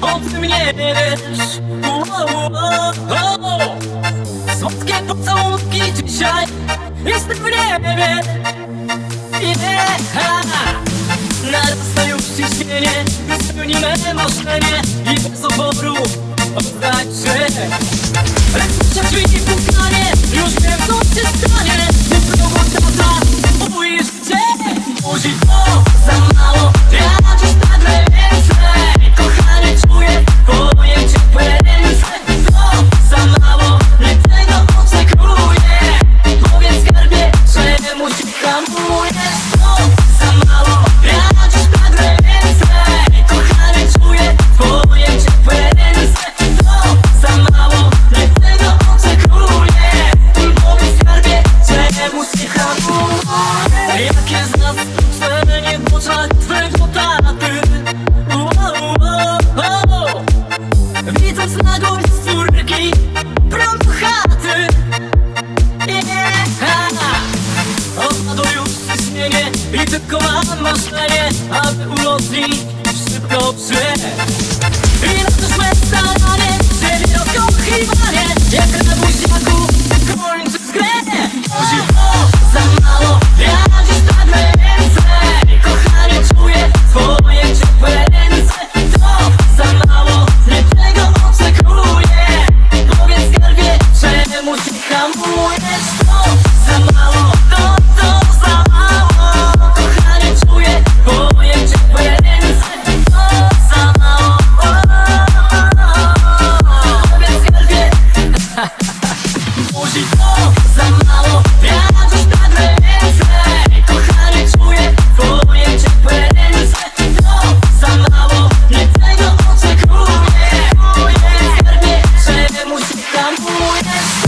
o tym nie wiesz. Wow, wow. Słodkie pocałunki dzisiaj Jestem w niebie. Yeah Narasta już ciśnienie Spełnimy marzenie I bez oboru oddać się. Lecz drzwi i pukanie Już wiem co się stanie. Nie progu Widząc nagość córki Prom do chaty I tylko mam marzenie, aby ulotnik szybko przyjść I na to szmeca Yes.